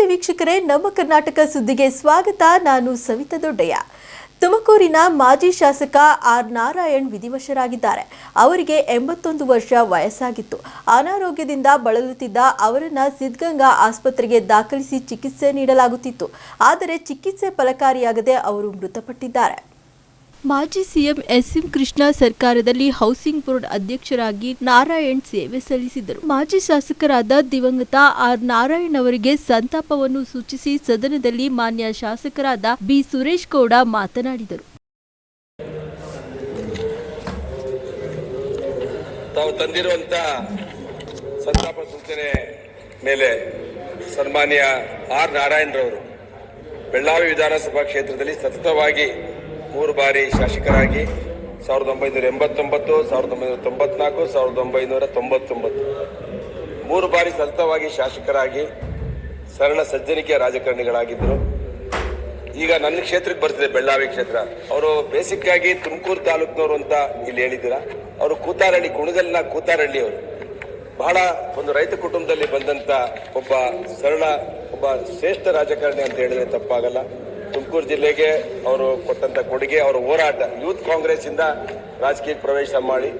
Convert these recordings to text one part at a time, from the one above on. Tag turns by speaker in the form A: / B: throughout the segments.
A: ನಮಸ್ತೆ ವೀಕ್ಷಕರೇ, ನಮ್ಮ ಕರ್ನಾಟಕ ಸುದ್ದಿಗೆ ಸ್ವಾಗತ. ನಾನು ಸವಿತಾ ದೊಡ್ಡಯ್ಯ. ತುಮಕೂರಿನ ಮಾಜಿ ಶಾಸಕ ಆರ್ ನಾರಾಯಣ್ ವಿಧಿವಶರಾಗಿದ್ದಾರೆ. ಅವರಿಗೆ ಎಂಬತ್ತೊಂದು ವರ್ಷ ವಯಸ್ಸಾಗಿತ್ತು. ಅನಾರೋಗ್ಯದಿಂದ ಬಳಲುತ್ತಿದ್ದ ಅವರನ್ನು ಸಿದ್ಧಗಂಗಾ ಆಸ್ಪತ್ರೆಗೆ ದಾಖಲಿಸಿ ಚಿಕಿತ್ಸೆ ನೀಡಲಾಗುತ್ತಿತ್ತು. ಆದರೆ ಚಿಕಿತ್ಸೆ ಫಲಕಾರಿಯಾಗದೆ ಅವರು ಮೃತಪಟ್ಟಿದ್ದಾರೆ. ಮಾಜಿ ಸಿಎಂ ಎಸ್ಎಂ ಕೃಷ್ಣ ಸರ್ಕಾರದಲ್ಲಿ ಹೌಸಿಂಗ್ ಬೋರ್ಡ್ ಅಧ್ಯಕ್ಷರಾಗಿ ನಾರಾಯಣ್ ಸೇವೆ ಸಲ್ಲಿಸಿದರು ಮಾಜಿ ಶಾಸಕರಾದ ದಿವಂಗತ ಆರ್ ನಾರಾಯಣ್ ಅವರಿಗೆ ಸಂತಾಪವನ್ನು ಸೂಚಿಸಿ ಸದನದಲ್ಲಿ ಮಾನ್ಯ ಶಾಸಕರಾದ ಬಿ ಸುರೇಶ್ ಗೌಡ ಮಾತನಾಡಿದರು.
B: ತಾವು ತಂದಿರುವಂತ ಸಂತಾಪ ಸೂಚನೆ ಮೇಲೆ ಸನ್ಮಾನ್ಯ ಆರ್ ನಾರಾಯಣರವರು ಬೆಳ್ಳಾವಿ ವಿಧಾನಸಭಾ ಕ್ಷೇತ್ರದಲ್ಲಿ ಸತತವಾಗಿ ಮೂರು ಬಾರಿ ಶಾಸಕರಾಗಿ ಸಾವಿರದ ಒಂಬೈನೂರ ಎಂಬತ್ತೊಂಬತ್ತು, ಸಾವಿರದ ಒಂಬೈನೂರ ತೊಂಬತ್ನಾಲ್ಕು, ಸಾವಿರದ ಒಂಬೈನೂರ ತೊಂಬತ್ತೊಂಬತ್ತು. ಮೂರು ಬಾರಿ ಸತತವಾಗಿ ಶಾಸಕರಾಗಿ ಸರಳ ಸಜ್ಜನಿಕೆಯ ರಾಜಕಾರಣಿಗಳಾಗಿದ್ದರು. ಈಗ ನನ್ನ ಕ್ಷೇತ್ರಕ್ಕೆ ಬರ್ತಿದೆ ಬೆಳ್ಳಾವಿ ಕ್ಷೇತ್ರ. ಅವರು ಬೇಸಿಕ್ ಆಗಿ ತುಮಕೂರು ತಾಲೂಕಿನವರು ಅಂತ ಇಲ್ಲಿ ಹೇಳಿದ್ದೀರಾ? ಅವರು ಕೂತಾರಳ್ಳಿ ಕುಣಗಲ್ನ ಕೂತಾರಳ್ಳಿ ಅವರು ಬಹಳ ಒಂದು ರೈತ ಕುಟುಂಬದಲ್ಲಿ ಬಂದಂತ ಒಬ್ಬ ಸರಳ, ಒಬ್ಬ ಶ್ರೇಷ್ಠ ರಾಜಕಾರಣಿ ಅಂತ ಹೇಳಿದ್ರೆ ತಪ್ಪಾಗಲ್ಲ. ತುಮಕೂರು ಜಿಲ್ಲೆಗೆ ಅವರು ಕೊಟ್ಟಂತ ಕೊಡುಗೆ, ಅವರ ಹೋರಾಟ, ಯೂತ್ ಕಾಂಗ್ರೆಸ್ ಇಂದ ರಾಜಕೀಯಕ್ಕೆ ಪ್ರವೇಶ ಮಾಡಿ.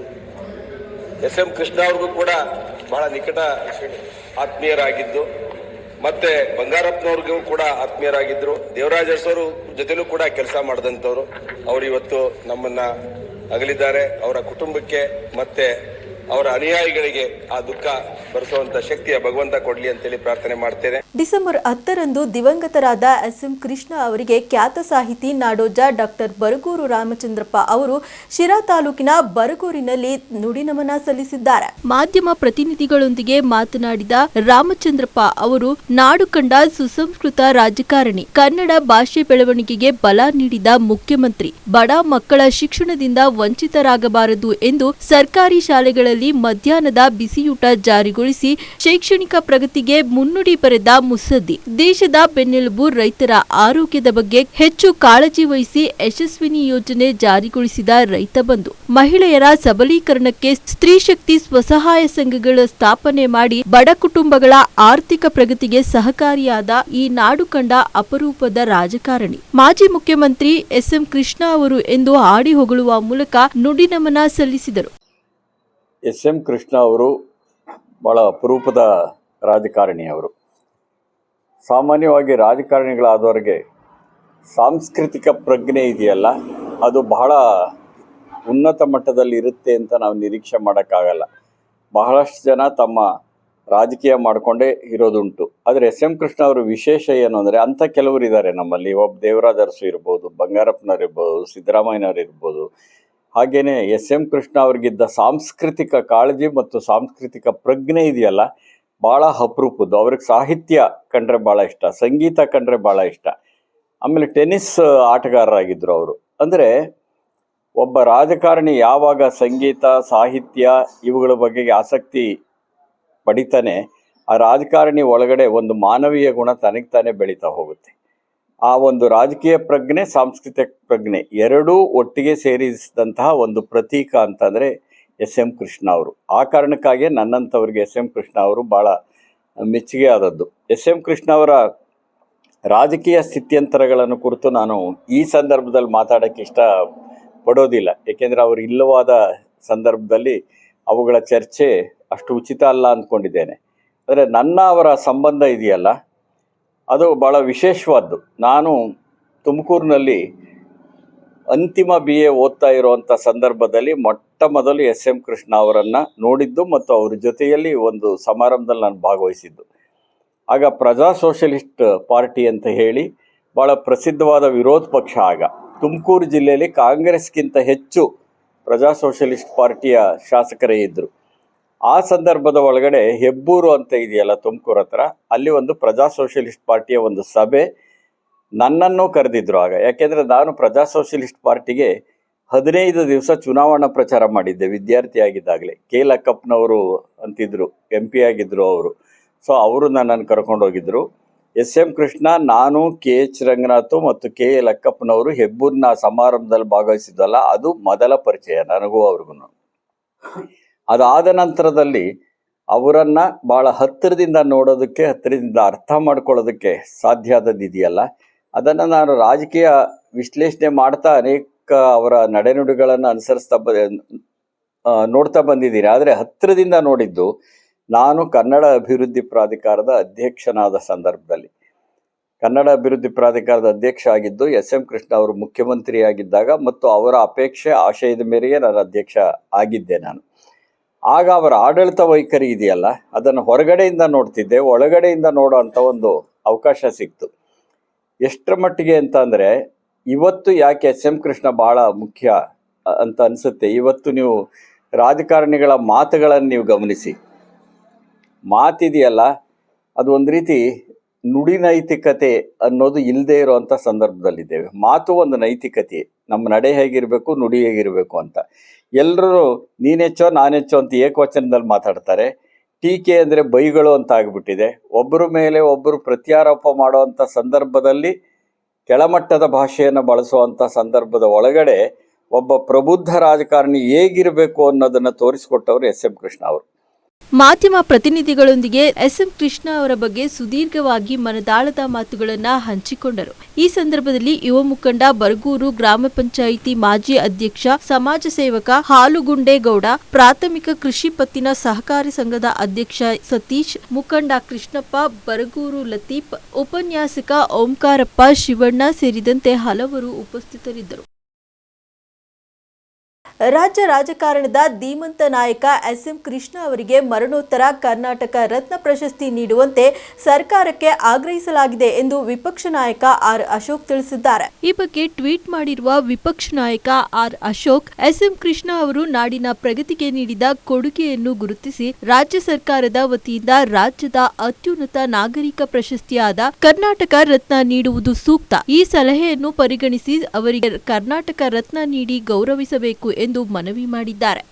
B: ಎಸ್ ಎಂ ಕೃಷ್ಣ ಅವ್ರಿಗೂ ಕೂಡ ಬಹಳ ನಿಕಟ ಆತ್ಮೀಯರಾಗಿದ್ದು. ಮತ್ತೆ ಬಂಗಾರಪ್ಪನವ್ರಿಗೂ ಕೂಡ ಆತ್ಮೀಯರಾಗಿದ್ರು. ದೇವರಾಜ ಅವರು ಜೊತೆಲೂ ಕೂಡ ಕೆಲಸ ಮಾಡಿದಂಥವ್ರು. ಅವರು ಇವತ್ತು ನಮ್ಮನ್ನ ಅಗಲಿದ್ದಾರೆ. ಅವರ ಕುಟುಂಬಕ್ಕೆ ಮತ್ತೆ ಅವರ ಅನುಯಾಯಿಗಳಿಗೆ ಆ ದುಃಖ ಬರೆಸುವಂತ ಶಕ್ತಿಯ ಭಗವಂತ ಕೊಡ್ಲಿ ಅಂತೇಳಿ ಪ್ರಾರ್ಥನೆ ಮಾಡ್ತೇನೆ.
A: ಡಿಸೆಂಬರ್ ಹತ್ತರಂದು ದಿವಂಗತರಾದ ಎಸ್ ಎಂ ಕೃಷ್ಣ ಅವರಿಗೆ ಖ್ಯಾತ ಸಾಹಿತಿ ನಾಡೋಜ ಡಾಕ್ಟರ್ ಬರಗೂರು ರಾಮಚಂದ್ರಪ್ಪ ಅವರು ಶಿರಾ ತಾಲೂಕಿನ ಬರಗೂರಿನಲ್ಲಿ ನುಡಿನಮನ ಸಲ್ಲಿಸಿದ್ದಾರೆ. ಮಾಧ್ಯಮ ಪ್ರತಿನಿಧಿಗಳೊಂದಿಗೆ ಮಾತನಾಡಿದ ರಾಮಚಂದ್ರಪ್ಪ ಅವರು ನಾಡು ಕಂಡ ಸುಸಂಸ್ಕೃತ ರಾಜಕಾರಣಿ ಕನ್ನಡ ಭಾಷೆ ಬೆಳವಣಿಗೆಗೆ ಬಲ ನೀಡಿದ ಮುಖ್ಯಮಂತ್ರಿ ಬಡ ಮಕ್ಕಳ ಶಿಕ್ಷಣದಿಂದ ವಂಚಿತರಾಗಬಾರದು ಎಂದು ಸರ್ಕಾರಿ ಶಾಲೆಗಳಲ್ಲಿ ಮಧ್ಯಾಹ್ನದ ಬಿಸಿಯೂಟ ಜಾರಿಗೊಳಿಸಿ ಶೈಕ್ಷಣಿಕ ಪ್ರಗತಿಗೆ ಮುನ್ನುಡಿ ಬರೆದ ಮುಸದ್ದಿ. ದೇಶದ ಬೆನ್ನೆಲುಬು ರೈತರ ಆರೋಗ್ಯದ ಬಗ್ಗೆ ಹೆಚ್ಚು ಕಾಳಜಿ ವಹಿಸಿ ಯಶಸ್ವಿನಿ ಯೋಜನೆ ಜಾರಿಗೊಳಿಸಿದ ರೈತ ಬಂಧು. ಮಹಿಳೆಯರ ಸಬಲೀಕರಣಕ್ಕೆ ಸ್ತ್ರೀ ಶಕ್ತಿ ಸ್ವಸಹಾಯ ಸಂಘಗಳ ಸ್ಥಾಪನೆ ಮಾಡಿ ಬಡ ಕುಟುಂಬಗಳ ಆರ್ಥಿಕ ಪ್ರಗತಿಗೆ ಸಹಕಾರಿಯಾದ ಈ ನಾಡು ಕಂಡ ಅಪರೂಪದ ರಾಜಕಾರಣಿ. ಮಾಜಿ ಮುಖ್ಯಮಂತ್ರಿ ಎಸ್ಎಂ ಕೃಷ್ಣ ಅವರು ಎಂದು ಹಾಡಿ ಹೊಗಳುವ ಮೂಲಕ ನುಡಿನಮನ ಸಲ್ಲಿಸಿದರು.
C: ಎಸ್ ಎಂ ಕೃಷ್ಣ ಅವರು ಭಾಳ ಅಪರೂಪದ ರಾಜಕಾರಣಿಯವರು ಸಾಮಾನ್ಯವಾಗಿ ರಾಜಕಾರಣಿಗಳಾದವರಿಗೆ ಸಾಂಸ್ಕೃತಿಕ ಪ್ರಜ್ಞೆ ಇದೆಯಲ್ಲ, ಅದು ಬಹಳ ಉನ್ನತ ಮಟ್ಟದಲ್ಲಿ ಇರುತ್ತೆ ಅಂತ ನಾವು ನಿರೀಕ್ಷೆ ಮಾಡೋಕ್ಕಾಗಲ್ಲ. ಬಹಳಷ್ಟು ಜನ ತಮ್ಮ ರಾಜಕೀಯ ಮಾಡಿಕೊಂಡೇ ಇರೋದುಂಟು. ಆದರೆ ಎಸ್ ಎಂ ಕೃಷ್ಣ ಅವರು ವಿಶೇಷ ಏನು ಅಂದರೆ, ಅಂಥ ಕೆಲವರು ಇದ್ದಾರೆ ನಮ್ಮಲ್ಲಿ. ಒಬ್ಬ ದೇವರಾಜ ಅರಸು ಇರ್ಬೋದು, ಬಂಗಾರಪ್ಪನವ್ರು ಇರ್ಬೋದು, ಸಿದ್ದರಾಮಯ್ಯನವ್ರು ಇರ್ಬೋದು ಹಾಗೆಯೇ ಎಸ್ ಎಂ ಕೃಷ್ಣ ಅವ್ರಿಗಿದ್ದ ಸಾಂಸ್ಕೃತಿಕ ಕಾಳಜಿ ಮತ್ತು ಸಾಂಸ್ಕೃತಿಕ ಪ್ರಜ್ಞೆ ಇದೆಯಲ್ಲ ಭಾಳ ಅಪರೂಪದ್ದು. ಅವ್ರಿಗೆ ಸಾಹಿತ್ಯ ಕಂಡ್ರೆ ಭಾಳ ಇಷ್ಟ, ಸಂಗೀತ ಕಂಡ್ರೆ ಭಾಳ ಇಷ್ಟ. ಆಮೇಲೆ ಟೆನ್ನಿಸ್ ಆಟಗಾರರಾಗಿದ್ದರು ಅವರು. ಅಂದರೆ ಒಬ್ಬ ರಾಜಕಾರಣಿ ಯಾವಾಗ ಸಂಗೀತ, ಸಾಹಿತ್ಯ ಇವುಗಳ ಬಗ್ಗೆ ಆಸಕ್ತಿ ಪಡಿತಾನೆ, ಆ ರಾಜಕಾರಣಿ ಒಳಗಡೆ ಒಂದು ಮಾನವೀಯ ಗುಣ ತನಗೆ ತಾನೇ ಬೆಳೀತಾ ಹೋಗುತ್ತೆ. ಆ ಒಂದು ರಾಜಕೀಯ ಪ್ರಜ್ಞೆ, ಸಾಂಸ್ಕೃತಿಕ ಪ್ರಜ್ಞೆ ಎರಡೂ ಒಟ್ಟಿಗೆ ಸೇರಿಸಿದಂತಹ ಒಂದು ಪ್ರತೀಕ ಅಂತಂದರೆ ಎಸ್ ಎಂ ಕೃಷ್ಣ ಅವರು. ಆ ಕಾರಣಕ್ಕಾಗಿ ನನ್ನಂಥವ್ರಿಗೆ ಎಸ್ ಎಂ ಕೃಷ್ಣ ಅವರು ಭಾಳ ಮೆಚ್ಚುಗೆ ಆದದ್ದು. ಎಸ್ ಎಂ ಕೃಷ್ಣ ಅವರ ರಾಜಕೀಯ ಸ್ಥಿತ್ಯಂತರಗಳನ್ನು ಕುರಿತು ನಾನು ಈ ಸಂದರ್ಭದಲ್ಲಿ ಮಾತಾಡೋಕ್ಕೆ ಇಷ್ಟ ಪಡೋದಿಲ್ಲ ಏಕೆಂದರೆ ಅವರು ಇಲ್ಲವಾದ ಸಂದರ್ಭದಲ್ಲಿ ಅವುಗಳ ಚರ್ಚೆ ಅಷ್ಟು ಉಚಿತ ಅಲ್ಲ ಅಂದ್ಕೊಂಡಿದ್ದೇನೆ. ಆದರೆ ನನ್ನ ಅವರ ಸಂಬಂಧ ಇದೆಯಲ್ಲ ಅದು ಭಾಳ ವಿಶೇಷವಾದ್ದು. ನಾನು ತುಮಕೂರಿನಲ್ಲಿ ಅಂತಿಮ ಬಿ ಎ ಓದ್ತಾ ಇರುವಂಥ ಸಂದರ್ಭದಲ್ಲಿ ಮೊಟ್ಟ ಮೊದಲು ಎಸ್ ಎಂ ಕೃಷ್ಣ ಅವರನ್ನು ನೋಡಿದ್ದು ಮತ್ತು ಅವ್ರ ಜೊತೆಯಲ್ಲಿ ಒಂದು ಸಮಾರಂಭದಲ್ಲಿ ನಾನು ಭಾಗವಹಿಸಿದ್ದು. ಆಗ ಪ್ರಜಾ ಸೋಷಲಿಸ್ಟ್ ಪಾರ್ಟಿ ಅಂತ ಹೇಳಿ ಭಾಳ ಪ್ರಸಿದ್ಧವಾದ ವಿರೋಧ ಪಕ್ಷ ಆಗ. ತುಮಕೂರು ಜಿಲ್ಲೆಯಲ್ಲಿ ಕಾಂಗ್ರೆಸ್ಗಿಂತ ಹೆಚ್ಚು ಪ್ರಜಾ ಸೋಷಲಿಸ್ಟ್ ಪಾರ್ಟಿಯ ಶಾಸಕರೇ ಇದ್ದರು ಆ ಸಂದರ್ಭದ ಒಳಗಡೆ ಹೆಬ್ಬೂರು ಅಂತ ಇದೆಯಲ್ಲ ತುಮಕೂರು ಹತ್ರ, ಅಲ್ಲಿ ಒಂದು ಪ್ರಜಾ ಸೋಷಲಿಸ್ಟ್ ಪಾರ್ಟಿಯ ಒಂದು ಸಭೆ ನನ್ನನ್ನು ಕರೆದಿದ್ರು ಆಗ. ಯಾಕೆಂದರೆ ನಾನು ಪ್ರಜಾ ಸೋಷಲಿಸ್ಟ್ ಪಾರ್ಟಿಗೆ ಹದಿನೈದು ದಿವಸ ಚುನಾವಣಾ ಪ್ರಚಾರ ಮಾಡಿದ್ದೆ ವಿದ್ಯಾರ್ಥಿ ಆಗಿದ್ದಾಗಲೇ ಕೆ ಲಕ್ಕಪ್ಪನವರು ಅಂತಿದ್ರು, ಎಂ ಪಿ ಆಗಿದ್ದರು ಅವರು. ಸೊ ಅವರು ನನ್ನನ್ನು ಕರ್ಕೊಂಡೋಗಿದ್ರು ಎಸ್ ಎಂ ಕೃಷ್ಣ, ನಾನು, ಕೆ ಎಚ್ ರಂಗನಾಥ್ ಮತ್ತು ಕೆ ಎ ಲಕ್ಕಪ್ಪನವರು ಹೆಬ್ಬೂರಿನ ಸಮಾರಂಭದಲ್ಲಿ ಭಾಗವಹಿಸಿದ್ದಲ್ಲ, ಅದು ಮೊದಲ ಪರಿಚಯ ನನಗೂ ಅವ್ರಿಗೂ. ಅದಾದ ನಂತರದಲ್ಲಿ ಅವರನ್ನ ಭಾಳ ಹತ್ತಿರದಿಂದ ನೋಡೋದಕ್ಕೆ, ಹತ್ತಿರದಿಂದ ಅರ್ಥ ಮಾಡ್ಕೊಳ್ಳೋದಕ್ಕೆ ಸಾಧ್ಯ ಆದದ್ದಿದೆಯಲ್ಲ ಅದನ್ನು ನಾನು ರಾಜಕೀಯ ವಿಶ್ಲೇಷಣೆ ಮಾಡ್ತಾ ಅನೇಕ ಅವರ ನಡೆನುಡಿಗಳನ್ನು ಅನುಸರಿಸ್ತಾ ಬ ನೋಡ್ತಾ ಬಂದಿದ್ದೀನಿ. ಆದರೆ ಹತ್ತಿರದಿಂದ ನೋಡಿದ್ದು ನಾನು ಕನ್ನಡ ಅಭಿವೃದ್ಧಿ ಪ್ರಾಧಿಕಾರದ ಅಧ್ಯಕ್ಷನಾದ ಸಂದರ್ಭದಲ್ಲಿ. ಕನ್ನಡ ಅಭಿವೃದ್ಧಿ ಪ್ರಾಧಿಕಾರದ ಅಧ್ಯಕ್ಷ ಆಗಿದ್ದು ಎಸ್ ಎಂ ಕೃಷ್ಣ ಅವರು ಮುಖ್ಯಮಂತ್ರಿಯಾಗಿದ್ದಾಗ ಮತ್ತು ಅವರ ಅಪೇಕ್ಷೆ ಆಶಯದ ಮೇರೆಗೆ ನಾನು ಅಧ್ಯಕ್ಷ ಆಗಿದ್ದೆ ನಾನು. ಆಗ ಅವರ ಆಡಳಿತ ವೈಖರಿ ಇದೆಯಲ್ಲ? ಅದನ್ನು ಹೊರಗಡೆಯಿಂದ ನೋಡ್ತಿದ್ದೆ, ಒಳಗಡೆಯಿಂದ ನೋಡೋ ಅಂಥ ಒಂದು ಅವಕಾಶ ಸಿಕ್ತು. ಎಷ್ಟರ ಮಟ್ಟಿಗೆ ಅಂತ ಅಂದರೆ, ಇವತ್ತು ಯಾಕೆ ಎಸ್ ಎಂ ಕೃಷ್ಣ ಭಾಳ ಮುಖ್ಯ ಅಂತ ಅನಿಸುತ್ತೆ? ಇವತ್ತು ನೀವು ರಾಜಕಾರಣಿಗಳ ಮಾತುಗಳನ್ನು ನೀವು ಗಮನಿಸಿ. ಮಾತಿದೆಯಲ್ಲ, ಅದು ಒಂದು ರೀತಿ ನುಡಿ ನೈತಿಕತೆ ಅನ್ನೋದು ಇಲ್ಲದೆ ಇರುವಂಥ ಸಂದರ್ಭದಲ್ಲಿದ್ದೇವೆ. ಮಾತು ಒಂದು ನೈತಿಕತೆ. ನಮ್ಮ ನಡೆ ಹೇಗಿರಬೇಕು, ನುಡಿ ಹೇಗಿರಬೇಕು ಅಂತ. ಎಲ್ಲರೂ ನೀನೆಚ್ಚೋ, ನಾನೆಚ್ಚೋ ಅಂತ ಏಕವಚನದಲ್ಲಿ ಮಾತಾಡ್ತಾರೆ. ಟೀಕೆ ಅಂದರೆ ಬೈಗಳು ಅಂತ ಆಗಿಬಿಟ್ಟಿದೆ. ಒಬ್ಬರ ಮೇಲೆ ಒಬ್ಬರು ಪ್ರತ್ಯಾರೋಪ ಮಾಡುವಂಥ ಸಂದರ್ಭದಲ್ಲಿ ಕೆಳಮಟ್ಟದ ಭಾಷೆಯನ್ನು ಬಳಸುವಂಥ ಸಂದರ್ಭದ ಒಳಗಡೆ ಒಬ್ಬ ಪ್ರಬುದ್ಧ ರಾಜಕಾರಣಿ ಹೇಗಿರಬೇಕು ಅನ್ನೋದನ್ನು ತೋರಿಸಿಕೊಟ್ಟವರು ಎಸ್ ಎಂ ಕೃಷ್ಣ ಅವರು.
A: ಮಾಧ್ಯಮ ಪ್ರತಿನಿಧಿಗಳೊಂದಿಗೆ ಎಸ್ಎಂ ಕೃಷ್ಣ ಅವರ ಬಗ್ಗೆ ಸುದೀರ್ಘವಾಗಿ ಮನದಾಳದ ಮಾತುಗಳನ್ನ ಹಂಚಿಕೊಂಡರು. ಈ ಸಂದರ್ಭದಲ್ಲಿ ಯುವ ಮುಖಂಡ ಬರಗೂರು ಗ್ರಾಮ ಪಂಚಾಯಿತಿ ಮಾಜಿ ಅಧ್ಯಕ್ಷ, ಸಮಾಜ ಸೇವಕ ಹಾಲುಗುಂಡೇಗೌಡ, ಪ್ರಾಥಮಿಕ ಕೃಷಿ ಪತ್ತಿನ ಸಹಕಾರಿ ಸಂಘದ ಅಧ್ಯಕ್ಷ ಸತೀಶ್, ಮುಖಂಡ ಕೃಷ್ಣಪ್ಪ, ಬರಗೂರು ಲತೀಫ್, ಉಪನ್ಯಾಸಕ ಓಂಕಾರಪ್ಪ ಶಿವಣ್ಣ ಸೇರಿದಂತೆ ಹಲವರು ಉಪಸ್ಥಿತರಿದ್ದರು. ರಾಜ್ಯ ರಾಜಕಾರಣದ ಧೀಮಂತ ನಾಯಕ ಎಸ್ ಎಂ ಕೃಷ್ಣ ಅವರಿಗೆ ಮರಣೋತ್ತರ ಕರ್ನಾಟಕ ರತ್ನ ಪ್ರಶಸ್ತಿ ನೀಡುವಂತೆ ಸರ್ಕಾರಕ್ಕೆ ಆಗ್ರಹಿಸಲಾಗಿದೆ ಎಂದು ವಿಪಕ್ಷ ನಾಯಕ ಆರ್ ಅಶೋಕ್ ತಿಳಿಸಿದ್ದಾರೆ. ಈ ಬಗ್ಗೆ ಟ್ವೀಟ್ ಮಾಡಿರುವ ವಿಪಕ್ಷ ನಾಯಕ R Ashok S M Krishna ಅವರು ನಾಡಿನ ಪ್ರಗತಿಗೆ ನೀಡಿದ ಕೊಡುಗೆಯನ್ನು ಗುರುತಿಸಿ ರಾಜ್ಯ ಸರ್ಕಾರದ ವತಿಯಿಂದ ರಾಜ್ಯದ ಅತ್ಯುನ್ನತ ನಾಗರಿಕ ಪ್ರಶಸ್ತಿಯಾದ ಕರ್ನಾಟಕ ರತ್ನ ನೀಡುವುದು ಸೂಕ್ತ. ಈ ಸಲಹೆಯನ್ನು ಪರಿಗಣಿಸಿ ಅವರಿಗೆ ಕರ್ನಾಟಕ ರತ್ನ ನೀಡಿ ಗೌರವಿಸಬೇಕು ಎಂದು ಮನವಿ ಮಾಡಿದ್ದಾರೆ.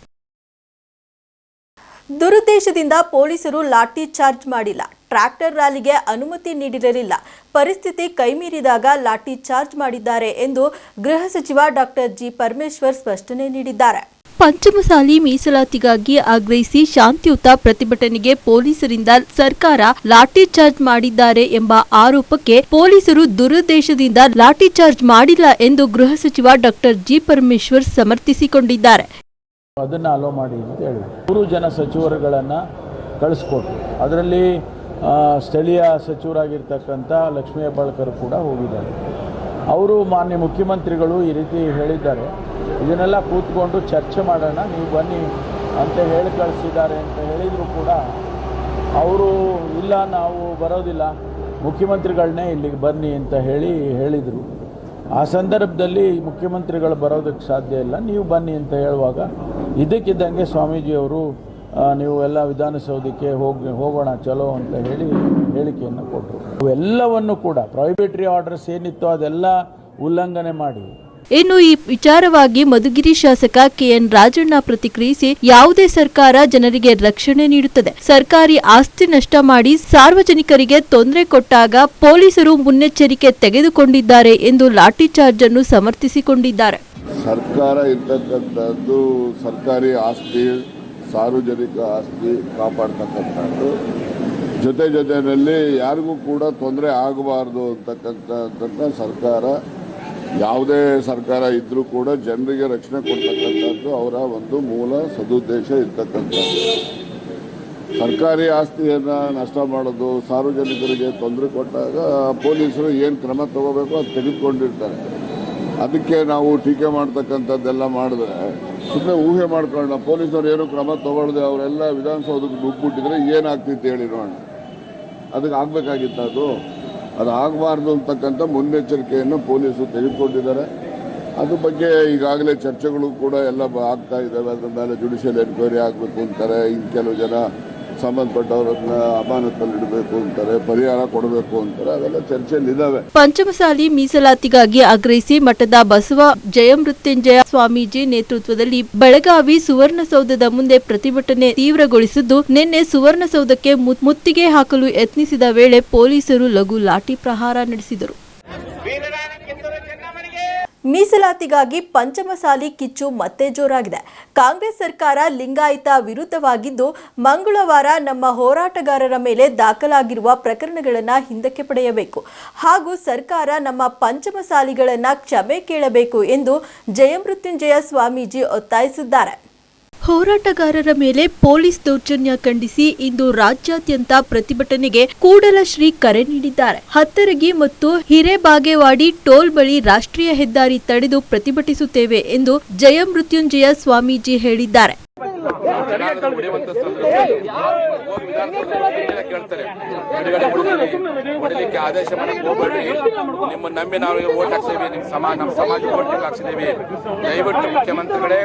A: ದುರುದ್ದೇಶದಿಂದ ಪೊಲೀಸರು ಲಾಠಿ ಚಾರ್ಜ್ ಮಾಡಿಲ್ಲ. ಟ್ರ್ಯಾಕ್ಟರ್ ರ್ಯಾಲಿಗೆ ಅನುಮತಿ ನೀಡಿರಲಿಲ್ಲ. ಪರಿಸ್ಥಿತಿ ಕೈಮೀರಿದಾಗ ಲಾಠಿ ಚಾರ್ಜ್ ಮಾಡಿದ್ದಾರೆ ಎಂದು ಗೃಹ ಸಚಿವ ಡಾಕ್ಟರ್ ಜಿ ಪರಮೇಶ್ವರ್ ಸ್ಪಷ್ಟನೆ ನೀಡಿದ್ದಾರೆ. ಪಂಚಮಸಾಲಿ ಮೀಸಲಾತಿಗಾಗಿ ಆಗ್ರಹಿಸಿ ಶಾಂತಿಯುತ ಪ್ರತಿಭಟನೆಗೆ ಪೊಲೀಸರಿಂದ ಸರ್ಕಾರ ಲಾಠಿ ಚಾರ್ಜ್ ಮಾಡಿದ್ದಾರೆ ಎಂಬ ಆರೋಪಕ್ಕೆ ಪೊಲೀಸರು ದುರುದ್ದೇಶದಿಂದ ಲಾಠಿ ಚಾರ್ಜ್ ಮಾಡಿಲ್ಲ ಎಂದು ಗೃಹ ಸಚಿವ ಡಾಕ್ಟರ್ ಜಿ ಪರಮೇಶ್ವರ್ ಸಮರ್ಥಿಸಿಕೊಂಡಿದ್ದಾರೆ.
D: ಅದನ್ನು ಅಲೋ ಮಾಡಿ ಅಂತ ಹೇಳಿ ಮೂರು ಜನ ಸಚಿವರುಗಳನ್ನು ಕಳಿಸ್ಕೊಟ್ರು. ಅದರಲ್ಲಿ ಸ್ಥಳೀಯ ಸಚಿವರಾಗಿರ್ತಕ್ಕಂಥ ಲಕ್ಷ್ಮೀ ಹೆಬ್ಬಾಳ್ಕರ್ ಕೂಡ ಹೋಗಿದ್ದಾರೆ. ಅವರು ಮಾನ್ಯ ಮುಖ್ಯಮಂತ್ರಿಗಳು ಈ ರೀತಿ ಹೇಳಿದ್ದಾರೆ. ಇದನ್ನೆಲ್ಲ ಕೂತ್ಕೊಂಡು ಚರ್ಚೆ ಮಾಡೋಣ. ನೀವು ಬನ್ನಿ ಅಂತ ಹೇಳಿ ಕಳಿಸಿದ್ದಾರೆ ಅಂತ ಹೇಳಿದರೂ ಕೂಡ ಅವರು ಇಲ್ಲ, ನಾವು ಬರೋದಿಲ್ಲ. ಮುಖ್ಯಮಂತ್ರಿಗಳನ್ನೇ ಇಲ್ಲಿಗೆ ಬನ್ನಿ ಅಂತ ಹೇಳಿ ಹೇಳಿದರು. ಆ ಸಂದರ್ಭದಲ್ಲಿ ಮುಖ್ಯಮಂತ್ರಿಗಳು ಬರೋದಕ್ಕೆ ಸಾಧ್ಯ ಇಲ್ಲ. ನೀವು ಬನ್ನಿ ಅಂತ ಹೇಳುವಾಗ ಇದಕ್ಕಿದ್ದಂಗೆ ಸ್ವಾಮೀಜಿಯವರು ನೀವು ಎಲ್ಲ ವಿಧಾನಸೌಧಕ್ಕೆ ಹೋಗಿ, ಹೋಗೋಣ, ಚಲೋ ಅಂತ ಹೇಳಿ ಹೇಳಿಕೆಯನ್ನು ಕೊಟ್ಟರು ಇವೆಲ್ಲವನ್ನು ಕೂಡ ಪ್ರೈವೇಟ್ರಿ ಆರ್ಡರ್ಸ್ ಏನಿತ್ತು ಅದೆಲ್ಲ ಉಲ್ಲಂಘನೆ ಮಾಡಿ
A: ಇನ್ನು ಈ ವಿಚಾರವಾಗಿ ಮಧುಗಿರಿ ಶಾಸಕ ಕೆಎನ್ ರಾಜಣ್ಣ ಪ್ರತಿಕ್ರಿಯಿಸಿ, ಯಾವುದೇ ಸರ್ಕಾರ ಜನರಿಗೆ ರಕ್ಷಣೆ ನೀಡುತ್ತದೆ. ಸರ್ಕಾರಿ ಆಸ್ತಿ ನಷ್ಟ ಮಾಡಿ ಸಾರ್ವಜನಿಕರಿಗೆ ತೊಂದರೆ ಕೊಟ್ಟಾಗ ಪೊಲೀಸರು ಮುನ್ನೆಚ್ಚರಿಕೆ ತೆಗೆದುಕೊಂಡಿದ್ದಾರೆ ಎಂದು ಲಾಠಿ ಚಾರ್ಜ್ ಅನ್ನು ಸಮರ್ಥಿಸಿಕೊಂಡಿದ್ದಾರೆ.
E: ಸರ್ಕಾರ ಇರ್ತಕ್ಕಂಥದ್ದು ಸರ್ಕಾರಿ ಆಸ್ತಿ, ಸಾರ್ವಜನಿಕ ಆಸ್ತಿ ಕಾಪಾಡ್ತಕ್ಕಂಥದ್ದು. ಜೊತೆ ಜೊತೆಯಲ್ಲಿ ಯಾರಿಗೂ ಕೂಡ ತೊಂದರೆ ಆಗಬಾರ್ದು ಅಂತಕ್ಕಂಥದ್ದನ್ನು ಸರ್ಕಾರ ಯಾವುದೇ ಸರ್ಕಾರ ಇದ್ದರೂ ಕೂಡ ಜನರಿಗೆ ರಕ್ಷಣೆ ಕೊಡ್ತಕ್ಕಂಥದ್ದು ಅವರ ಒಂದು ಮೂಲ ಸದುದ್ದೇಶ ಇರ್ತಕ್ಕಂಥದ್ದು. ಸರ್ಕಾರಿ ಆಸ್ತಿಯನ್ನು ನಷ್ಟ ಮಾಡೋದು, ಸಾರ್ವಜನಿಕರಿಗೆ ತೊಂದರೆ ಕೊಟ್ಟಾಗ ಪೊಲೀಸರು ಏನು ಕ್ರಮ ತಗೋಬೇಕು ಅದು ತೆಗೆದುಕೊಂಡಿರ್ತಾರೆ. ಅದಕ್ಕೆ ನಾವು ಟೀಕೆ ಮಾಡ್ತಕ್ಕಂಥದ್ದೆಲ್ಲ ಮಾಡಿದ್ರೆ ಸುಮ್ಮನೆ ಊಹೆ ಮಾಡ್ಕೊಳ್ಳೋಣ, ಪೊಲೀಸರು ಏನು ಕ್ರಮ ತೊಗೊಳ್ದೆ ಅವರೆಲ್ಲ ವಿಧಾನಸೌಧಕ್ಕೆ ನುಗ್ಬಿಟ್ಟಿದ್ರೆ ಏನಾಗ್ತಿತ್ತು ಹೇಳಿ ನೋಡೋಣ. ಅದಕ್ಕೆ ಆಗಬೇಕಾಗಿತ್ತು ಅದು. ಅದು ಆಗಬಾರ್ದು ಅಂತಕ್ಕಂಥ ಮುನ್ನೆಚ್ಚರಿಕೆಯನ್ನು ಪೊಲೀಸರು ತೆಗೆದುಕೊಂಡಿದ್ದಾರೆ. ಅದ್ರ ಬಗ್ಗೆ ಈಗಾಗಲೇ ಚರ್ಚೆಗಳು ಕೂಡ ಎಲ್ಲ ಆಗ್ತಾ ಇದ್ದಾವೆ. ಅದ್ರ ಮೇಲೆ ಜುಡಿಷಿಯಲ್ ಎನ್ಕ್ವೈರಿ ಆಗಬೇಕು ಅಂತಾರೆ. ಇನ್ನು ಕೆಲವು ಜನ ಸಂಬಂಧಪಟ್ಟವರನ್ನ ಅಮಾನತಲ್ಲಿಡಬೇಕು ಅಂತಾರೆ ಪರಿಹಾರ ಕೊಡಬೇಕು ಅಂತಾರೆ ಅವೆಲ್ಲ ಚರ್ಚೆಯಲ್ಲಿ ಇದಾವೆ.
A: ಪಂಚಮಸಾಲಿ ಮೀಸಲಾತಿಗಾಗಿ ಆಗ್ರಹಿಸಿ ಮಠದ ಬಸವ ಜಯಮೃತ್ಯುಂಜಯ ಸ್ವಾಮೀಜಿ ನೇತೃತ್ವದಲ್ಲಿ ಬೆಳಗಾವಿ ಸುವರ್ಣಸೌಧದ ಮುಂದೆ ಪ್ರತಿಭಟನೆ ತೀವ್ರಗೊಳಿಸಿದ್ದು ನಿನ್ನೆ ಸುವರ್ಣಸೌಧಕ್ಕೆ ಮುತ್ತಿಗೆ ಹಾಕಲು ಯತ್ನಿಸಿದ ವೇಳೆ ಪೊಲೀಸರು ಲಘು ಲಾಠಿ ಪ್ರಹಾರ ನಡೆಸಿದರು. ಮೀಸಲಾತಿಗಾಗಿ ಪಂಚಮಸಾಲಿ ಕಿಚ್ಚು ಮತ್ತೆ ಜೋರಾಗಿದೆ. ಕಾಂಗ್ರೆಸ್ ಸರ್ಕಾರ ಲಿಂಗಾಯತ ವಿರುದ್ಧವಾಗಿದ್ದು, ಮಂಗಳವಾರ ನಮ್ಮ ಹೋರಾಟಗಾರರ ಮೇಲೆ ದಾಖಲಾಗಿರುವ ಪ್ರಕರಣಗಳನ್ನು ಹಿಂದಕ್ಕೆ ಪಡೆಯಬೇಕು. ಹಾಗೂ ಸರ್ಕಾರ ನಮ್ಮ ಪಂಚಮಸಾಲಿಗಳನ್ನು ಕ್ಷಮೆ ಕೇಳಬೇಕು ಎಂದು ಜಯಮೃತ್ಯುಂಜಯ ಸ್ವಾಮೀಜಿ ಒತ್ತಾಯಿಸಿದ್ದಾರೆ. ಹೋರಾಟಗಾರರ ಮೇಲೆ ಪೊಲೀಸ್ ದೌರ್ಜನ್ಯ ಖಂಡಿಸಿ ಇಂದು ರಾಜ್ಯಾದ್ಯಂತ ಪ್ರತಿಭಟನೆಗೆ ಕೂಡಲ ಶ್ರೀ ಕರೆ ನೀಡಿದ್ದಾರೆ. ಹತ್ತರಗಿ ಮತ್ತು ಹಿರೇಬಾಗೇವಾಡಿ ಟೋಲ್ ಬಳಿ ರಾಷ್ಟ್ರೀಯ ಹೆದ್ದಾರಿ ತಡೆದು ಪ್ರತಿಭಟಿಸುತ್ತೇವೆ ಎಂದು ಜಯಮೃತ್ಯುಂಜಯ ಸ್ವಾಮೀಜಿ ಹೇಳಿದ್ದಾರೆ.
F: ಕೇಳ್ತಾರೆ ಹೊಡಿಲಿಕ್ಕೆ ಆದೇಶ ಮಾಡಕ್ಕೆ ನಿಮ್ಮ ನಂಬಿ ನಾವು ಓಟ್ ಹಾಕ್ಸಿದೀವಿ ನಿಮ್ಮ ಸಮಾಜ ನಮ್ಮ ಸಮಾಜ ಓಟ್ ಹಾಕ್ಸಿದೀವಿ ದಯವಿಟ್ಟು ಮುಖ್ಯಮಂತ್ರಿಗಳೇ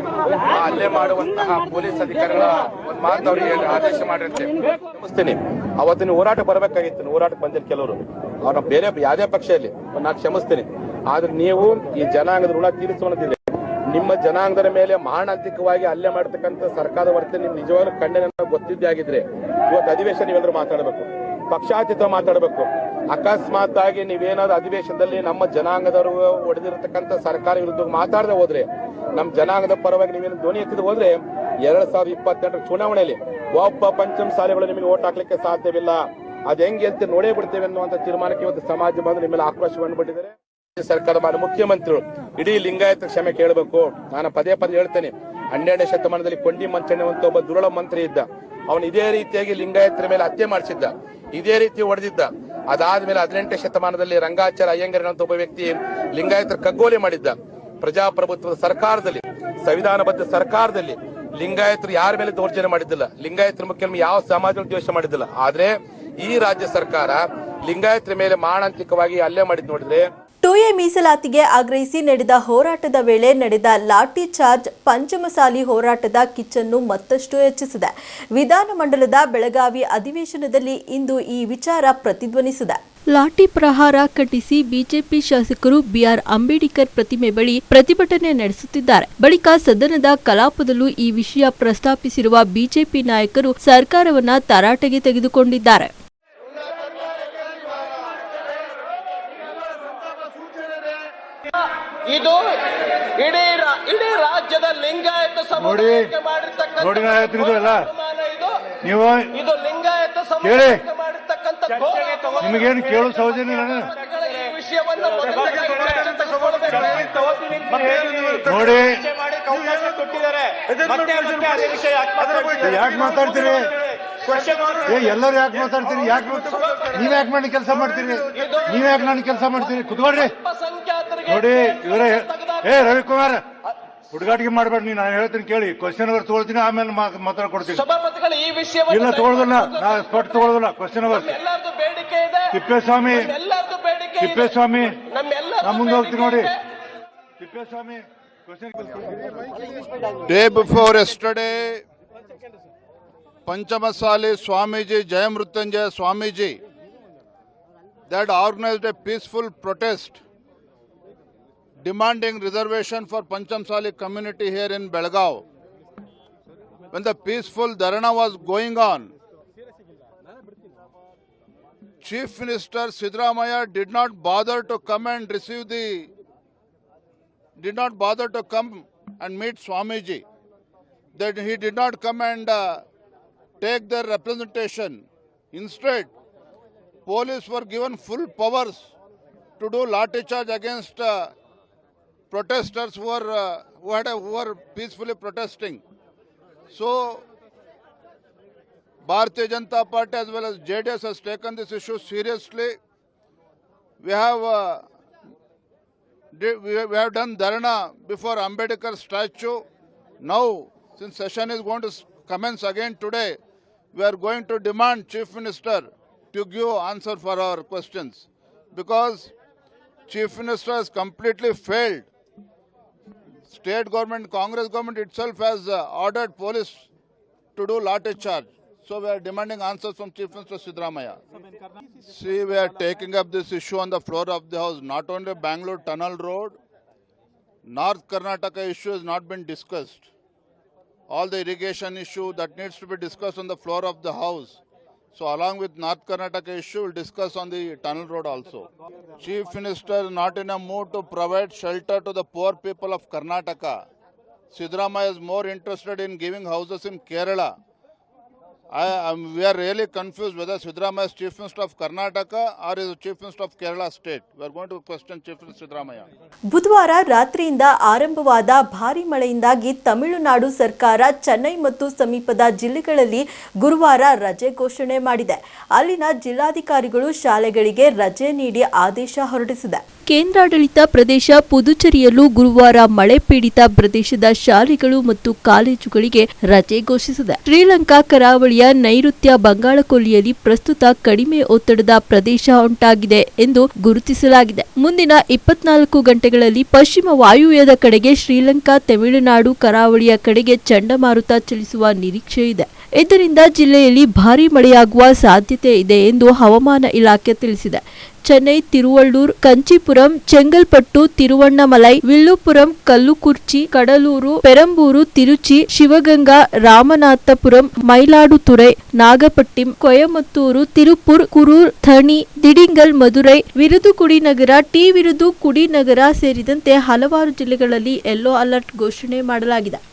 F: ಅಲ್ಲೇ ಮಾಡುವಂತಹ ಪೊಲೀಸ್ ಅಧಿಕಾರಿಗಳ ಒಂದು ಮಾತು ಅವರಿಗೆ ಆದೇಶ ಮಾಡಿರ್ತೇನೆ ಅವತ್ತಿನ ಹೋರಾಟ ಬರಬೇಕಾಗಿತ್ತು. ಹೋರಾಟ ಬಂದಿಲ್ಲ ಕೆಲವರು. ಅವ್ರ ಬೇರೆ ಯಾವುದೇ ಪಕ್ಷ ಇರಲಿ ನಾನು ಕ್ಷಮಿಸ್ತೀನಿ. ಆದ್ರೆ ನೀವು ಈ ಜನಾಂಗದ ಋಣ ತೀರಿಸುವಂತಿಲ್ಲ ನಿಮ್ಮ ಜನಾಂಗದ ಮೇಲೆ ಮಾರಣಾಂತಿಕವಾಗಿ ಹಲ್ಲೆ ಮಾಡತಕ್ಕಂತ ಸರ್ಕಾರದ ವರ್ತನೆ ನಿಮ್ ನಿಜವಾಗ್ಲೂ ಕಣ್ಣಿನ ಗೊತ್ತಿದ್ದೇ ಆಗಿದ್ರೆ ಇವತ್ತು ಅಧಿವೇಶನ ನೀವೆಲ್ಲರೂ ಮಾತಾಡಬೇಕು. ಪಕ್ಷಾತೀತ ಮಾತಾಡಬೇಕು. ಅಕಸ್ಮಾತ್ ಆಗಿ ನೀವೇನಾದ್ರು ಅಧಿವೇಶನದಲ್ಲಿ ನಮ್ಮ ಜನಾಂಗದವರು ಒಡೆದಿರತಕ್ಕಂತ ಸರ್ಕಾರ ವಿರುದ್ಧ ಮಾತಾಡದೆ ಹೋದ್ರೆ, ನಮ್ಮ ಜನಾಂಗದ ಪರವಾಗಿ ನೀವೇನು ಧ್ವನಿ ಎತ್ತಿದ ಹೋದ್ರೆ, ಎರಡ್ ಸಾವಿರದ ಇಪ್ಪತ್ತೆಂಟರ ಚುನಾವಣೆಯಲ್ಲಿ ಒಬ್ಬ ಪಂಚಮ ಶಾಲೆಗಳು ನಿಮಗೆ ಓಟ್ ಹಾಕ್ಲಿಕ್ಕೆ ಸಾಧ್ಯವಿಲ್ಲ. ಅದ್ ಹೆಂಗೆ ಅಂತ ನೋಡೇ ಬಿಡ್ತೇವೆ ಅನ್ನುವಂತ ತೀರ್ಮಾನಕ್ಕೆ ಇವತ್ತು ಸಮಾಜ ಬಂದು ನಿಮ್ಮೆಲ್ಲ ಆಕ್ರೋಶ ಬಂದ್ಬಿಟ್ಟಿದ್ದಾರೆ ಸರ್ಕಾರ ಮಾಡಿ ಮುಖ್ಯಮಂತ್ರಿಗಳು, ಇಡೀ ಲಿಂಗಾಯತ ಕ್ಷಮೆ ಕೇಳಬೇಕು. ನಾನು ಪದೇ ಪದೇ ಹೇಳ್ತೇನೆ, ಹನ್ನೆರಡನೇ ಶತಮಾನದಲ್ಲಿ ಕೊಂಡಿ ಮಂಚಣ್ಣ ಅಂತ ಒಬ್ಬ ದುರುಳ ಮಂತ್ರಿ ಇದ್ದ. ಅವನು ಇದೇ ರೀತಿಯಾಗಿ ಲಿಂಗಾಯತರ ಮೇಲೆ ಹತ್ಯೆ ಮಾಡಿಸಿದ್ದ. ಇದೇ ರೀತಿ ಹೊಡೆದಿದ್ದ. ಅದಾದ್ಮೇಲೆ ಹದಿನೆಂಟನೇ ಶತಮಾನದಲ್ಲಿ ರಂಗಾಚಾರ ಅಯ್ಯಂಗರ ಅಂತ ಒಬ್ಬ ವ್ಯಕ್ತಿ ಲಿಂಗಾಯತರ ಕಗ್ಗೋಲೆ ಮಾಡಿದ್ದ. ಪ್ರಜಾಪ್ರಭುತ್ವದ ಸರ್ಕಾರದಲ್ಲಿ, ಸಂವಿಧಾನಬದ್ಧ ಸರ್ಕಾರದಲ್ಲಿ ಲಿಂಗಾಯತರು ಯಾರ ಮೇಲೆ ದೌರ್ಜನ್ಯ ಮಾಡಿದ್ದಿಲ್ಲ. ಲಿಂಗಾಯತರ ಮುಖ್ಯ ಯಾವ ಸಮಾಜ ದ್ವೇಷ ಮಾಡಿದ್ದಿಲ್ಲ. ಆದ್ರೆ ಈ ರಾಜ್ಯ ಸರ್ಕಾರ ಲಿಂಗಾಯತರ ಮೇಲೆ ಮಾರಣಾಂತಿಕವಾಗಿ ಹಲ್ಲೆ ಮಾಡಿದ್ ನೋಡಿದ್ರೆ
A: ಟು ಎ ಮೀಸಲಾತಿಗೆ ಆಗ್ರಹಿಸಿ ನಡೆದ ಹೋರಾಟದ ವೇಳೆ ನಡೆದ ಲಾಠಿ ಚಾರ್ಜ್ ಪಂಚಮಸಾಲಿ ಹೋರಾಟದ ಕಿಚ್ಚನ್ನು ಮತ್ತಷ್ಟು ಹೆಚ್ಚಿಸಿದೆ. ವಿಧಾನಮಂಡಲದ ಬೆಳಗಾವಿ ಅಧಿವೇಶನದಲ್ಲಿ ಇಂದು ಈ ವಿಚಾರ ಪ್ರತಿಧ್ವನಿಸಿದೆ. ಲಾಠಿ ಪ್ರಹಾರ ಖಂಡಿಸಿ ಬಿಜೆಪಿ ಶಾಸಕರು ಬಿಆರ್ ಅಂಬೇಡ್ಕರ್ ಪ್ರತಿಮೆ ಬಳಿ ಪ್ರತಿಭಟನೆ ನಡೆಸುತ್ತಿದ್ದಾರೆ. ಬಳಿಕ ಸದನದ ಕಲಾಪದಲ್ಲೂ ಈ ವಿಷಯ ಪ್ರಸ್ತಾಪಿಸಿರುವ ಬಿಜೆಪಿ ನಾಯಕರು ಸರ್ಕಾರವನ್ನ ತರಾಟೆಗೆ ತೆಗೆದುಕೊಂಡಿದ್ದಾರೆ.
G: ಇದು ಇಡೀ ಇಡೀ ರಾಜ್ಯದ ಲಿಂಗಾಯತ ಸಮುದಾಯಕ್ಕೆ ಮಾಡಿರ್ತಕ್ಕಂಥ
H: ನೋಡಿ ಇದು. ನೀವು
G: ಇದು ಲಿಂಗಾಯತ ಸಮುದಾಯಕ್ಕೆ ಮಾಡಿರ್ತಕ್ಕಂಥ.
H: ನಿಮಗೇನು ಕೇಳು ಸೌಜನ್ಯ ಇಲ್ಲ
G: ಈ ವಿಷಯವನ್ನ.
H: ನೋಡಿ. ಯಾಕೆ ಮಾತಾಡ್ತೀರಿ? ಏ ಎಲ್ಲರೂ ಯಾಕೆ ಮಾತಾಡ್ತೀರಿ? ಯಾಕೆ ನೀವ್ ಯಾಕೆ ಮಾಡಿ ಕೆಲಸ ಮಾಡ್ತೀರಿ? ನೀವ್ ಯಾಕೆ ನಾನು ಕೆಲಸ ಮಾಡ್ತೀರಿ? ಕುತ್ಕೊಳ್ರಿ. ನೋಡಿ ಇವರೇ ಏ ರವಿಕುಮಾರ್ ಹುಡುಗಾಟಿಗೆ ಮಾಡ್ಬೇಡಿ ನೀನು ನಾನು ಹೇಳ್ತೀನಿ ಕೇಳಿ. ಕ್ವಶನ್ ಅವರ್ ತಗೊಳ್ತೀನಿ ಆಮೇಲೆ ಮಾತ್ರ ಮಾತಾಡ್ಕೊಡ್ತೀನಿ
G: ಸಭಾಪತಿಗಳು ಈ ವಿಷಯ
H: ಇಲ್ಲ ತಗೊಳ್ಳೋದಿಲ್ಲ ನಾ ಸ್ಪಟ್ ತಗೊಳ್ಳೋದಿಲ್ಲ ಕ್ವಶನ್ ಅವರ್
G: ಬೇಡಿಕೆ ಇದೆ.
H: ತಿಪ್ಪೇಸ್ವಾಮಿ.
G: ಬೇಡಿಕೆ ಇದೆ.
H: ತಿಪ್ಪೇಸ್ವಾಮಿ. ನಾ ಮುಂದೆ ಹೋಗ್ತೀನಿ ನೋಡಿ. Tippeswamy
I: day before yesterday Panchamasali Swamiji Jayamrutyunjaya Swamiji that organized a peaceful protest demanding reservation for Panchamsali community here in Belgaum. When the peaceful dharana was going on, Chief Minister Sidramaya did not bother to come and receive the did not bother to come and meet Swamiji. That he did not come and uh, take their representation. Instead, police were given full powers to do lathi charge against uh, protesters who were uh, who had who were peacefully protesting. So, Bharatiya Janata Party as well as JDS has taken this issue seriously. We have uh, we have done dharana before Ambedkar statue. Now, since session is going to commence again today, we are going to demand Chief Minister to give answer for our questions because Chief Minister has completely failed. State government, Congress government itself has uh, ordered police to do lathi charge. So we are demanding answers from Chief Minister Sidramaya. See, we are taking up this issue on the floor of the House. Not only Bangalore Tunnel Road, North Karnataka issue has not been discussed. All the irrigation issue that needs to be discussed on the floor of the House. So along with North Karnataka issue, we'll discuss on the tunnel road also. Chief Minister not in a mood to provide shelter to the poor people of Karnataka. Sidramaya is more interested in giving houses in Kerala. I, we are really confused whether Sidramaya is Chief Minister of Karnataka or is Chief Minister of Kerala state. We are going to question Chief Minister Sidramaya.
A: ಬುಧವಾರ ರಾತ್ರಿಯಿಂದ ಆರಂಭವಾದ ಭಾರಿ ಮಳೆಯಿಂದಾಗಿ ತಮಿಳುನಾಡು ಸರ್ಕಾರ ಚೆನ್ನೈ ಮತ್ತು ಸಮೀಪದ ಜಿಲ್ಲೆಗಳಲ್ಲಿ ಗುರುವಾರ ರಜೆ ಘೋಷಣೆ ಮಾಡಿದೆ ಅಲ್ಲಿನ ಜಿಲ್ಲಾಧಿಕಾರಿಗಳು ಶಾಲೆಗಳಿಗೆ ರಜೆ ನೀಡಿ ಆದೇಶ ಹೊರಡಿಸಿದೆ ಕೇಂದ್ರಾಡಳಿತ ಪ್ರದೇಶ ಪುದುಚೇರಿಯಲ್ಲೂ ಗುರುವಾರ ಮಳೆ ಪೀಡಿತ ಪ್ರದೇಶದ ಶಾಲೆಗಳು ಮತ್ತು ಕಾಲೇಜುಗಳಿಗೆ ರಜೆ ಘೋಷಿಸಿದೆ ಶ್ರೀಲಂಕಾ ಕರಾವಳಿಯ ನೈಋತ್ಯ ಬಂಗಾಳಕೊಲ್ಲಿಯಲ್ಲಿ ಪ್ರಸ್ತುತ ಕಡಿಮೆ ಒತ್ತಡದ ಪ್ರದೇಶ ಉಂಟಾಗಿದೆ ಎಂದು ಗುರುತಿಸಲಾಗಿದೆ. ಮುಂದಿನ ಇಪ್ಪತ್ನಾಲ್ಕು ಗಂಟೆಗಳಲ್ಲಿ ಪಶ್ಚಿಮ ವಾಯುವ್ಯದ ಕಡೆಗೆ ಶ್ರೀಲಂಕಾ, ತಮಿಳುನಾಡು, ಕರಾವಳಿಯ ಕಡೆಗೆ ಚಂಡಮಾರುತ ಚಲಿಸುವ ನಿರೀಕ್ಷೆ ಇದೆ ಇದರಿಂದ ಜಿಲ್ಲೆಯಲ್ಲಿ ಭಾರೀ ಮಳೆಯಾಗುವ ಸಾಧ್ಯತೆ ಇದೆ ಎಂದು ಹವಾಮಾನ ಇಲಾಖೆ ತಿಳಿಸಿದೆ. ಚೆನ್ನೈ, ತಿರುವಳ್ಳೂರ್, ಕಂಚಿಪುರಂ, ಚೆಂಗಲ್ಪಟ್ಟು, ತಿರುವಣ್ಣಮಲೈ, ವಿಲ್ಲುಪುರಂ, ಕಲ್ಲುಕುರ್ಚಿ, ಕಡಲೂರು, ಪೆರಂಬೂರು, ತಿರುಚಿ, ಶಿವಗಂಗಾ, ರಾಮನಾಥಪುರಂ ಮೈಲಾಡುತುರೈ ನಾಗಪಟ್ಟಿಂ, ಕೊಯಮತ್ತೂರು, ತಿರುಪುರ್, ಕುರೂರ್, ಥಣಿ, ದಿಡಿಂಗಲ್, ಮಧುರೈ ಮದುರೈ ವಿರುದುಕುಡಿನಗರ ಟಿ ವಿರುದು ಕುಡಿನಗರ ಸೇರಿದಂತೆ ಹಲವಾರು ಜಿಲ್ಲೆಗಳಲ್ಲಿ ಯೆಲ್ಲೋ ಅಲರ್ಟ್ ಘೋಷಣೆ ಮಾಡಲಾಗಿದೆ.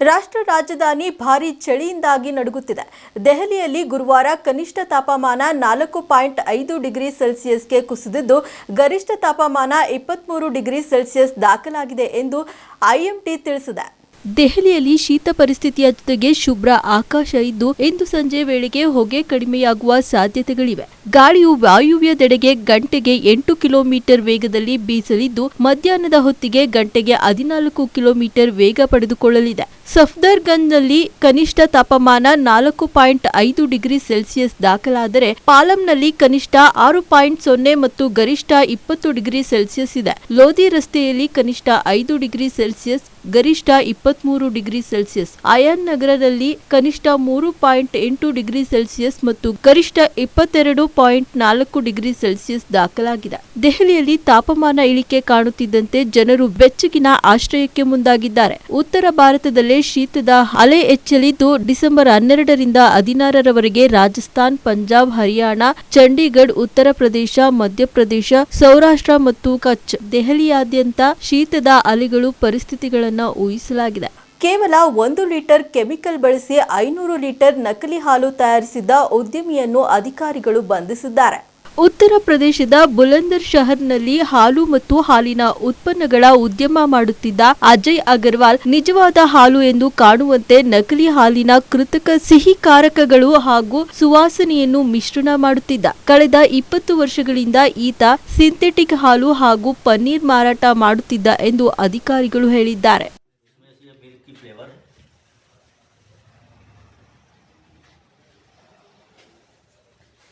A: ರಾಷ್ಟ್ರ ರಾಜಧಾನಿ ಭಾರೀ ಚಳಿಯಿಂದಾಗಿ ನಡುಗುತ್ತಿದೆ. ದೆಹಲಿಯಲ್ಲಿ ಗುರುವಾರ ಕನಿಷ್ಠ ತಾಪಮಾನ ನಾಲ್ಕು ಪಾಯಿಂಟ್ ಐದು ಡಿಗ್ರಿ ಸೆಲ್ಸಿಯಸ್ಗೆ ಕುಸಿದಿದ್ದು, ಗರಿಷ್ಠ ತಾಪಮಾನ ಇಪ್ಪತ್ತ್ಮೂರು ಡಿಗ್ರಿ ಸೆಲ್ಸಿಯಸ್ ದಾಖಲಾಗಿದೆ ಎಂದು ಐಎಂಟಿ ತಿಳಿಸಿದೆ. ದೆಹಲಿಯಲ್ಲಿ ಶೀತ ಪರಿಸ್ಥಿತಿಯ ಜೊತೆಗೆ ಶುಭ್ರ ಆಕಾಶ ಇದ್ದು, ಇಂದು ಸಂಜೆ ವೇಳೆಗೆ ಹೊಗೆ ಕಡಿಮೆಯಾಗುವ ಸಾಧ್ಯತೆಗಳಿವೆ. ಗಾಳಿಯು ವಾಯುವ್ಯದೆಡೆಗೆ ಗಂಟೆಗೆ ಎಂಟು ಕಿಲೋಮೀಟರ್ ವೇಗದಲ್ಲಿ ಬೀಸಲಿದ್ದು, ಮಧ್ಯಾಹ್ನದ ಹೊತ್ತಿಗೆ ಗಂಟೆಗೆ ಹದಿನಾಲ್ಕು ಕಿಲೋಮೀಟರ್ ವೇಗ ಪಡೆದುಕೊಳ್ಳಲಿದೆ. ಸಫ್ದರ್ಗಂಜ್ನಲ್ಲಿ ಕನಿಷ್ಠ ತಾಪಮಾನ ನಾಲ್ಕು ಪಾಯಿಂಟ್ ಐದು ಡಿಗ್ರಿ ಸೆಲ್ಸಿಯಸ್ ದಾಖಲಾದರೆ ಪಾಲಂನಲ್ಲಿ ಕನಿಷ್ಠ ಆರು ಪಾಯಿಂಟ್ ಸೊನ್ನೆ ಮತ್ತು ಗರಿಷ್ಠ ಇಪ್ಪತ್ತು ಡಿಗ್ರಿ ಸೆಲ್ಸಿಯಸ್ ಇದೆ. ಲೋಧಿ ರಸ್ತೆಯಲ್ಲಿ ಕನಿಷ್ಠ ಐದು ಡಿಗ್ರಿ ಸೆಲ್ಸಿಯಸ್, ಗರಿಷ್ಠ ಇಪ್ಪತ್ಮೂರು ಡಿಗ್ರಿ ಸೆಲ್ಸಿಯಸ್. ಅಯಾನ್ ನಗರದಲ್ಲಿ ಕನಿಷ್ಠ ಮೂರು ಪಾಯಿಂಟ್ ಎಂಟು ಡಿಗ್ರಿ ಸೆಲ್ಸಿಯಸ್ ಮತ್ತು ಗರಿಷ್ಠ ಇಪ್ಪತ್ತೆರಡು ಪಾಯಿಂಟ್ ನಾಲ್ಕು ಡಿಗ್ರಿ ಸೆಲ್ಸಿಯಸ್ ದಾಖಲಾಗಿದೆ. ದೆಹಲಿಯಲ್ಲಿ ತಾಪಮಾನ ಇಳಿಕೆ ಕಾಣುತ್ತಿದ್ದಂತೆ ಜನರು ಬೆಚ್ಚಗಿನ ಆಶ್ರಯಕ್ಕೆ ಮುಂದಾಗಿದ್ದಾರೆ. ಉತ್ತರ ಭಾರತದಲ್ಲೇ ಶೀತದ ಅಲೆ ಎಚ್ಚಲಿದ್ದು ಡಿಸೆಂಬರ್ ಹನ್ನೆರಡರಿಂದ ಹದಿನಾರರವರೆಗೆ ರಾಜಸ್ಥಾನ್, ಪಂಜಾಬ್, ಹರಿಯಾಣ, ಚಂಡೀಗಢ, ಉತ್ತರ ಪ್ರದೇಶ ಮಧ್ಯಪ್ರದೇಶ ಸೌರಾಷ್ಟ್ರ ಮತ್ತು ಕಚ್ ದೆಹಲಿಯಾದ್ಯಂತ ಶೀತದ ಅಲೆಗಳು ಪರಿಸ್ಥಿತಿಗಳನ್ನು ಊಹಿಸಲಾಗಿದೆ. ಕೇವಲ ಒಂದು ಲೀಟರ್ ಕೆಮಿಕಲ್ ಬಳಸಿ ಐನೂರು ಲೀಟರ್ ನಕಲಿ ಹಾಲು ತಯಾರಿಸಿದ್ದ ಉದ್ಯಮಿಯನ್ನು ಅಧಿಕಾರಿಗಳು ಬಂಧಿಸಿದ್ದಾರೆ. ಉತ್ತರ ಪ್ರದೇಶದ ಬುಲಂದರ್ ಶಹರ್ನಲ್ಲಿ ಹಾಲು ಮತ್ತು ಹಾಲಿನ ಉತ್ಪನ್ನಗಳ ಉದ್ಯಮ ಮಾಡುತ್ತಿದ್ದ ಅಜಯ್ ಅಗರ್ವಾಲ್ ನಿಜವಾದ ಹಾಲು ಎಂದು ಕಾಣುವಂತೆ ನಕಲಿ ಹಾಲಿನ ಕೃತಕ ಸಿಹಿ ಕಾರಕಗಳು ಹಾಗೂ ಸುವಾಸನೆಯನ್ನು ಮಿಶ್ರಣ ಮಾಡುತ್ತಿದ್ದ. ಕಳೆದ ಇಪ್ಪತ್ತು ವರ್ಷಗಳಿಂದ ಈತ ಸಿಂಥೆಟಿಕ್ ಹಾಲು ಹಾಗೂ ಪನ್ನೀರ್ ಮಾರಾಟ ಮಾಡುತ್ತಿದ್ದ ಎಂದು ಅಧಿಕಾರಿಗಳು ಹೇಳಿದ್ದಾರೆ.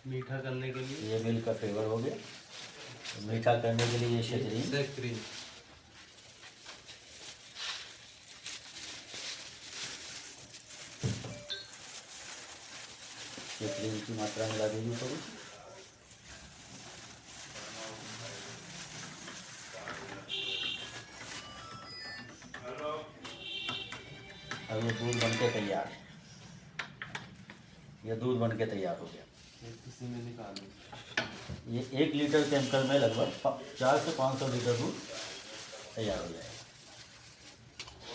J: मीठा करने के लिए।
K: ये मिल्क का फ्लेवर हो गया। मीठा करने के लिए ये शक्करी शक्करी की मात्रा मिला दीजिए थोड़ी। अब ये दूध बन के तैयार। है ये दूध बन के तैयार हो गया।
J: इसी में निकालो
K: ये एक लीटर केमिकल में लगभग चार से पाँच सौ लीटर दूध तैयार हो जाएगा।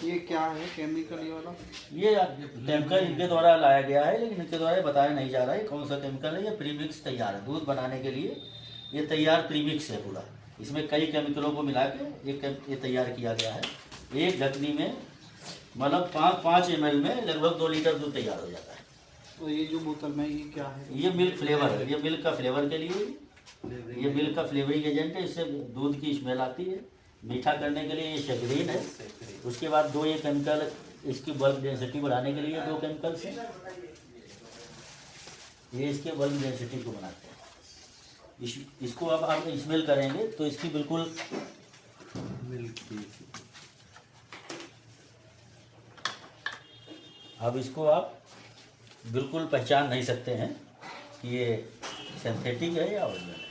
J: ये क्या है? केमिकल ये वाला?
K: ये केमिकल इनके द्वारा लाया गया है लेकिन इनके द्वारा बताया नहीं जा रहा है कौन सा केमिकल है। ये प्रीमिक्स तैयार है। दूध बनाने के लिए ये तैयार प्रीमिक्स है पूरा। इसमें कई केमिकलों को मिला के ये ये तैयार किया गया है। एक ढकनी में मतलब पाँच पाँच एम में लगभग दो लीटर दूध तैयार हो जाता है।
J: तो ये जो बोतल में ये क्या है?
K: ये मिल्क फ्लेवर है। ये मिल्क का फ्लेवर के लिए ये मिल्क का फ्लेवरिंग एजेंट है। इससे दूध की स्मेल आती है। मीठा करने के लिए ये शेगरीन है। उसके बाद दो ये केमिकल इसकी बल्क डेंसिटी बढ़ाने के लिए दो केमिकल्स हैं ये इसके बल्क डेंसिटी को बनाते हैं। इस इसको अब आप स्मेल करेंगे तो इसकी बिल्कुल अब इसको आप बिल्कुल पहचान नहीं सकते हैं कि ये सिंथेटिक है या ओरिजिनल है।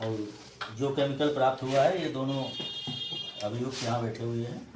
K: और जो केमिकल प्राप्त हुआ है, ये दोनों अभियुक्त यहाँ बैठे हुए हैं।